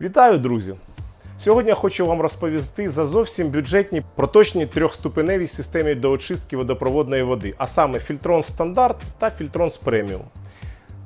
Вітаю, друзі! Сьогодні я хочу вам розповісти за зовсім бюджетні проточні трьохступеневій системі до очистки водопроводної води, а саме Фільтрон Стандарт та фільтрон з Преміум.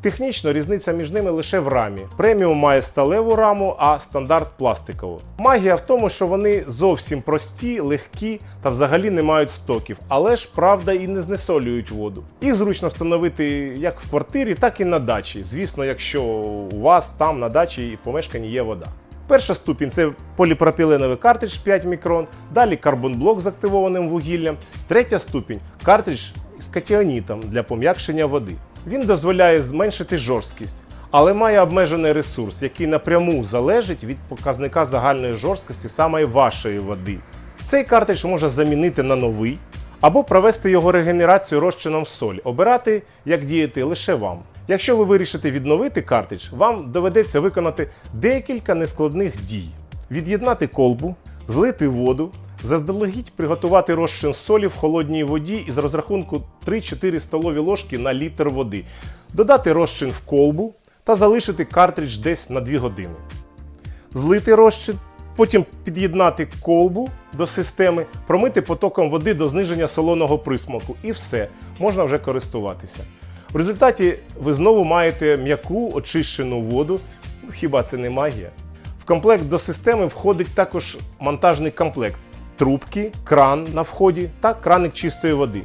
Технічно різниця між ними лише в рамі. Преміум має сталеву раму, а стандарт пластикову. Магія в тому, що вони зовсім прості, легкі та взагалі не мають стоків, але ж правда і не знесолюють воду. Їх зручно встановити як в квартирі, так і на дачі. Звісно, якщо у вас там на дачі і в помешканні є вода. Перша ступінь це поліпропіленовий картридж 5 мікрон, далі карбонблок з активованим вугіллям. Третя ступінь картридж з катіонітом для пом'якшення води. Він дозволяє зменшити жорсткість, але має обмежений ресурс, який напряму залежить від показника загальної жорсткості саме вашої води. Цей картридж можна замінити на новий або провести його регенерацію розчином солі. Обирати, як діяти лише вам. Якщо ви вирішите відновити картридж, вам доведеться виконати декілька нескладних дій: від'єднати колбу, злити воду, заздалегідь приготувати розчин солі в холодній воді із розрахунку 3-4 столові ложки на літр води, додати розчин в колбу та залишити картридж десь на 2 години злити розчин, потім під'єднати колбу до системи, промити потоком води до зниження солоного присмаку, і все, можна вже користуватися. В результаті ви знову маєте м'яку очищену воду. Хіба це не магія? В комплект до системи входить також монтажний комплект. Трубки, кран на вході та краник чистої води.